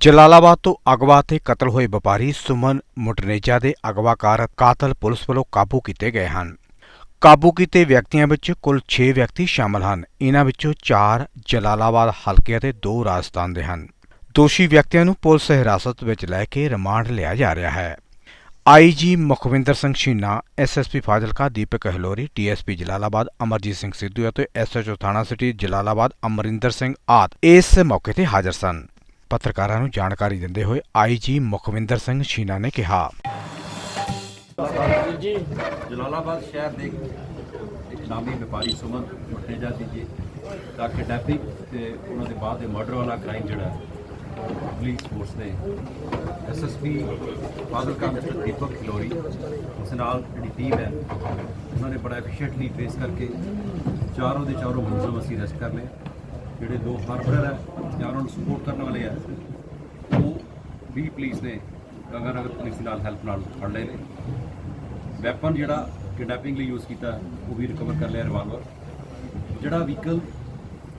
ਜਲਾਲਾਬਾਦ ਤੋਂ ਅਗਵਾ ਤੇ ਕਤਲ ਹੋਏ ਵਪਾਰੀ ਸੁਮਨ ਮੁਟਨੇਜਾ ਦੇ ਅਗਵਾਕਾਰ ਕਾਤਲ ਪੁਲਿਸ ਵੱਲੋਂ ਕਾਬੂ ਕੀਤੇ ਗਏ ਹਨ। ਕਾਬੂ ਕੀਤੇ ਵਿਅਕਤੀਆਂ ਵਿੱਚ ਕੁੱਲ 6 ਵਿਅਕਤੀ ਸ਼ਾਮਲ ਹਨ। ਇਨ੍ਹਾਂ ਵਿੱਚੋਂ 4 ਜਲਾਲਾਬਾਦ ਹਲਕੇ ਅਤੇ 2 ਰਾਜਸਥਾਨ ਦੇ ਹਨ। ਦੋਸ਼ੀ ਵਿਅਕਤੀਆਂ ਨੂੰ ਪੁਲਿਸ ਹਿਰਾਸਤ ਵਿੱਚ ਲੈ ਕੇ ਰਿਮਾਂਡ ਲਿਆ ਜਾ ਰਿਹਾ ਹੈ। IG Mukhwinder Singh Sheena SSP Fazilka, Deepak Halori DSP Jalalabad, Amarjit Singh Sidhu ਅਤੇ ਐਸਐਚਓ ਥਾਣਾ ਸਿਟੀ ਜਲਾਲਾਬਾਦ ਅਮਰਿੰਦਰ ਸਿੰਘ ਆਦ ਇਸ ਮੌਕੇ ਤੇ ਹਾਜ਼ਰ ਸਨ। ਪੱਤਰਕਾਰਾਂ ਨੂੰ ਜਾਣਕਾਰੀ ਦਿੰਦੇ ਹੋਏ ਆਈਜੀ ਮੁਖਵਿੰਦਰ ਸਿੰਘ ਸ਼ੀਨਾ ਨੇ ਕਿਹਾ। ਜਲਾਲਾਬਾਦ ਸ਼ਹਿਰ ਦੇ ਇੱਕ ਨਾਮੀ ਵਪਾਰੀ ਸੁਮਨ ਮੁਟੇਜਾ ਦੀ ਜੀ ਦਾ ਕਿਡਨੈਪਿੰਗ ਤੇ ਉਹਨਾਂ ਦੇ ਬਾਅਦ ਦੇ ਮਰਡਰ ਵਾਲਾ ਕ੍ਰਾਈਮ ਜਿਹੜਾ ਪੁਲਿਸ ਫੋਰਸ ਨੇ ਐਸਐਸਪੀ ਫਾਜ਼ਿਲਕਾ ਮਿਸਟਰ ਦੀਪਕ ਖਿਲੋਰੀ ਉਸ ਨਾਲ ਜਿਹੜੀ ਟੀਮ ਹੈ, ਉਹਨਾਂ ਨੇ ਬੜਾ ਐਫੀਸ਼ੀਐਂਟਲੀ ਫੇਸ ਕਰਕੇ ਚਾਰੋਂ ਦੇ ਚਾਰੋਂ ਮੁਲਜ਼ਮ ਅਸੀਂ ਅਰੈਸਟ ਕਰ ਲਏ। ਜਿਹੜੇ ਦੋ ਹਾਰਬਰ ਹੈ, ਜਾਂ ਉਹਨਾਂ ਨੂੰ ਸਪੋਰਟ ਕਰਨ ਵਾਲੇ ਹੈ, ਉਹ ਵੀ ਪੁਲਿਸ ਨੇ ਗੰਗਾਨਗਰ ਪੁਲਿਸ ਦੇ ਨਾਲ ਹੈਲਪ ਨਾਲ ਫੜ ਲਏ ਨੇ। ਵੈਪਨ ਜਿਹੜਾ ਕਿਡਨੈਪਿੰਗ ਲਈ ਯੂਜ਼ ਕੀਤਾ, ਉਹ ਵੀ ਰਿਕਵਰ ਕਰ ਲਿਆ ਰਿਵਾਲਵਰ ਜਿਹੜਾ ਵਹੀਕਲ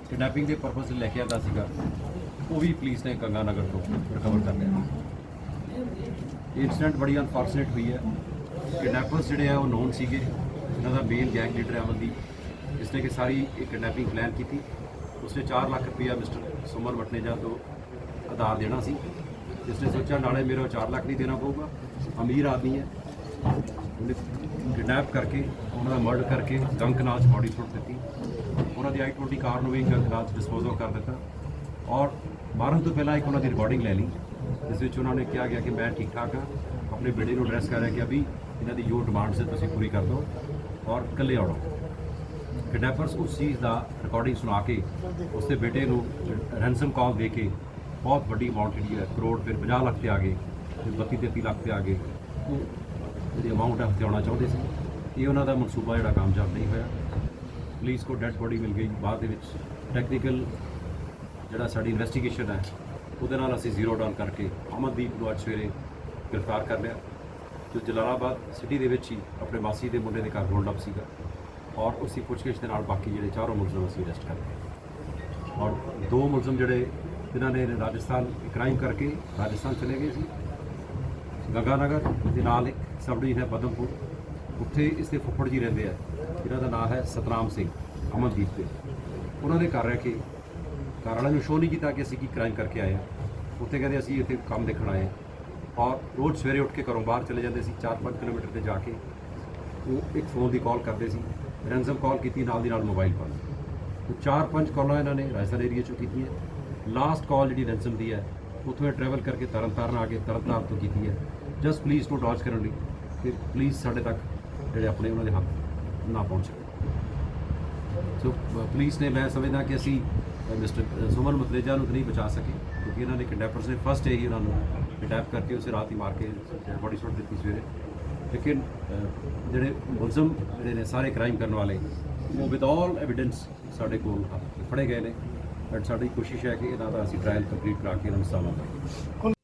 ਕਿਡਨੈਪਿੰਗ ਦੇ ਪਰਪਸ ਲਈ ਲੈ ਕੇ ਆਂਦਾ ਸੀਗਾ, ਉਹ ਵੀ ਪੁਲਿਸ ਨੇ ਗੰਗਾਨਗਰ ਤੋਂ ਰਿਕਵਰ ਕਰ ਲਿਆ। ਇਹ ਇਨਸੀਡੈਂਟ ਬੜੀ ਅਨਫੋਰਚੂਨੇਟ ਹੋਈ ਹੈ। ਕਿਡਨੈਪਰਸ ਜਿਹੜੇ ਆ, ਉਹ ਨੋਨ ਸੀਗੇ। ਇਹਨਾਂ ਦਾ ਮੇਨ ਗੈਂਗ ਲੀਡਰ ਦੀ ਅਮਨਦੀਪ। ਇਸਨੇ ਕਿ ਸਾਰੀ ਇਹ ਕਿਡਨੈਪਿੰਗ ਪਲਾਨ ਕੀਤੀ। ਉਸਨੇ 4 ਲੱਖ ਰੁਪਇਆ ਮਿਸਟਰ ਸੁਮਨ ਵਟਨੇਜਾ ਤੋਂ ਆਧਾਰ ਦੇਣਾ ਸੀ। ਜਿਸ ਨੇ ਸੋਚਿਆ, ਨਾਲੇ ਮੇਰਾ 4 ਲੱਖ ਨਹੀਂ ਦੇਣਾ ਪਊਗਾ। ਅਮੀਰ ਆਦਮੀ ਹੈ। ਉਹਨੇ ਕਿਡਨੈਪ ਕਰਕੇ, ਉਹਨਾਂ ਦਾ ਮਰਡਰ ਕਰਕੇ ਗੰਗ ਕਨਾਲ 'ਚ ਬੋਡੀ ਸੁੱਟ ਦਿੱਤੀ। ਉਹਨਾਂ ਦੀ ਆਈ-20 ਕਾਰ ਨੂੰ ਵੀ ਗੰਗ 'ਚ ਡਿਸਪੋਜ਼ ਕਰ ਦਿੱਤਾ। ਔਰ ਮਾਰਨ ਤੋਂ ਪਹਿਲਾਂ ਇੱਕ ਉਹਨਾਂ ਦੀ ਰਿਕਾਰਡਿੰਗ ਲੈ ਲਈ, ਜਿਸ ਵਿੱਚ ਉਹਨਾਂ ਨੇ ਕਿਹਾ ਗਿਆ ਕਿ ਮੈਂ ਠੀਕ ਠਾਕ ਹਾਂ। ਆਪਣੇ ਬੇਟੇ ਨੂੰ ਐਡਰੈਸ ਕਰ ਰਿਹਾ ਕਿ, ਅਭੀ, ਇਹਨਾਂ ਦੀ ਜੋ ਡਿਮਾਂਡਸ ਹੈ ਤੁਸੀਂ ਪੂਰੀ ਕਰ ਦਿਓ ਔਰ ਇਕੱਲੇ ਆਉਣਾ। ਕਿਡਨੈਪਰਸ ਉਸ ਚੀਜ਼ ਦਾ ਰਿਕਾਰਡਿੰਗ ਸੁਣਾ ਕੇ ਉਸਦੇ ਬੇਟੇ ਨੂੰ ਰੈਂਸਮ ਕਾਲ ਦੇ ਕੇ ਬਹੁਤ ਵੱਡੀ ਅਮਾਉਂਟ ਜਿਹੜੀ ਹੈ, ਕਰੋੜ ਫਿਰ 50 ਲੱਖ ਤੇ ਆ ਗਏ ਫਿਰ 32 33 ਲੱਖ ਤੇ ਆ ਗਏ। ਉਹ ਜਿਹੜੀ ਅਮਾਉਂਟ ਹੈ ਹਥਿਆਉਣਾ ਚਾਹੁੰਦੇ ਸੀ। ਇਹ ਉਹਨਾਂ ਦਾ ਮਨਸੂਬਾ ਜਿਹੜਾ ਕਾਮਯਾਬ ਨਹੀਂ ਹੋਇਆ। ਪੁਲਿਸ ਕੋ ਡੈਡ ਬੋਡੀ ਮਿਲ ਗਈ। ਬਾਅਦ ਦੇ ਵਿੱਚ ਟੈਕਨੀਕਲ ਜਿਹੜਾ ਸਾਡੀ ਇਨਵੈਸਟੀਗੇਸ਼ਨ ਹੈ, ਉਹਦੇ ਨਾਲ ਅਸੀਂ ਜ਼ੀਰੋ ਡਾਊਨ ਕਰਕੇ ਅਮਨਦੀਪ ਨੂੰ ਅੱਜ ਸਵੇਰੇ ਗ੍ਰਿਫਤਾਰ ਕਰ ਲਿਆ। ਜੋ ਜਲਾਲਾਬਾਦ ਸਿਟੀ ਦੇ ਵਿੱਚ ਹੀ ਆਪਣੇ ਵਾਸੀ ਦੇ ਮੁੰਡੇ ਦੇ ਘਰ ਰੋਲਡ ਅਪ ਸੀਗਾ। ਔਰ ਉਸੇ ਪੁੱਛਗਿੱਛ ਦੇ ਨਾਲ ਬਾਕੀ ਜਿਹੜੇ ਚਾਰੋਂ ਮੁਲਜ਼ਮ ਅਸੀਂ ਅਰੈਸਟ ਕਰ ਲਏ। ਔਰ ਦੋ ਮੁਲਜ਼ਮ ਜਿਹੜੇ ਜਿਨ੍ਹਾਂ ਨੇ ਰਾਜਸਥਾਨ ਕ੍ਰਾਈਮ ਕਰਕੇ ਰਾਜਸਥਾਨ ਚਲੇ ਗਏ ਸੀ। ਗੰਗਾਨਗਰ ਦੇ ਨਾਲ ਇੱਕ ਸਬ ਡਿਵੀਜ਼ਨ ਹੈ ਪਦਮਪੁਰ ਉੱਥੇ ਇਸ ਦੇ ਫੁੱਫੜ ਜੀ ਰਹਿੰਦੇ ਆ। ਜਿਨ੍ਹਾਂ ਦਾ ਨਾਮ ਹੈ ਸਤਨਾਮ ਸਿੰਘ, ਅਮਨਦੀਪ ਦੇ ਉਹਨਾਂ ਦੇ ਘਰ ਰਹਿ ਕੇ ਘਰ ਵਾਲਿਆਂ ਨੂੰ ਸ਼ੋਅ ਨਹੀਂ ਕੀਤਾ ਕਿ ਅਸੀਂ ਕੀ ਕ੍ਰਾਈਮ ਕਰਕੇ ਆਏ ਆ। ਉੱਥੇ ਕਹਿੰਦੇ ਅਸੀਂ ਇੱਥੇ ਕੰਮ ਦੇਖਣ ਆਏ ਹਾਂ ਔਰ ਰੋਜ਼ ਸਵੇਰੇ ਉੱਠ ਕੇ ਘਰੋਂ ਬਾਹਰ ਚਲੇ ਜਾਂਦੇ ਸੀ 4-5 ਕਿਲੋਮੀਟਰ ਤੇ ਜਾ ਕੇ। ਉਹ ਇੱਕ ਫੋਨ ਦੀ ਕਾਲ ਕਰਦੇ ਸੀ। ਰੈਂਸਮ ਕਾਲ ਕੀਤੀ, ਨਾਲ ਦੀ ਨਾਲ ਮੋਬਾਈਲ ਬੰਦ ਚਾਰ ਪੰਜ ਕਾਲਾਂ ਇਹਨਾਂ ਨੇ ਰਾਜਸਥਾਨ ਏਰੀਆ ਚੋਂ ਕੀਤੀਆਂ। ਲਾਸਟ ਕਾਲ ਜਿਹੜੀ ਰੈਂਸਮ ਦੀ ਹੈ, ਉੱਥੋਂ ਇਹ ਟਰੈਵਲ ਕਰਕੇ ਤਰਨਤਾਰਨ ਆ ਕੇ ਤਰਨਤਾਰਨ ਤੋਂ ਕੀਤੀ ਹੈ। ਜਸਟ ਪੁਲਿਸ ਨੂੰ ਡੌਜ ਕਰਨ ਲਈ ਕਿ ਪੁਲਿਸ ਸਾਡੇ ਤੱਕ ਜਿਹੜੇ ਆਪਣੇ ਉਹਨਾਂ ਦੇ ਹੱਥ ਨਾ ਪਹੁੰਚ ਸਕੇ ਸੋ ਪੁਲਿਸ ਨੇ ਮੈਂ ਸਮਝਦਾ ਕਿ ਅਸੀਂ ਮਿਸਟਰ ਸੁਮਨ ਮੁਤਰੇਜਾ ਨੂੰ ਨਹੀਂ ਬਚਾ ਸਕੇ, ਕਿਉਂਕਿ ਇਹਨਾਂ ਨੇ ਕੰਡੈਪਟਰਸ ਨੇ ਫਸਟ ਹੀ ਉਹਨਾਂ ਨੂੰ ਕਿਡਨੈਪ ਕਰਕੇ ਉਸੇ ਰਾਤ ਹੀ ਮਾਰ ਕੇ ਬੋਡੀ ਸੁੱਟ ਦਿੱਤੀ ਸਵੇਰੇ। ਲੇਕਿਨ ਜਿਹੜੇ ਮੁਲਜ਼ਮ ਜਿਹੜੇ ਨੇ ਸਾਰੇ ਕ੍ਰਾਈਮ ਕਰਨ ਵਾਲੇ, ਉਹ ਵਿਦ ਆਲ ਐਵੀਡੈਂਸ ਸਾਡੇ ਕੋਲ ਫੜੇ ਗਏ ਨੇ। ਐਂਡ ਸਾਡੀ ਕੋਸ਼ਿਸ਼ ਹੈ ਕਿ ਇਹਨਾਂ ਦਾ ਅਸੀਂ ਟ੍ਰਾਇਲ ਕੰਪਲੀਟ ਕਰਾ ਕੇ ਇਹਨਾਂ ਨੂੰ ਸਾਲਾ ਕਰੀਏ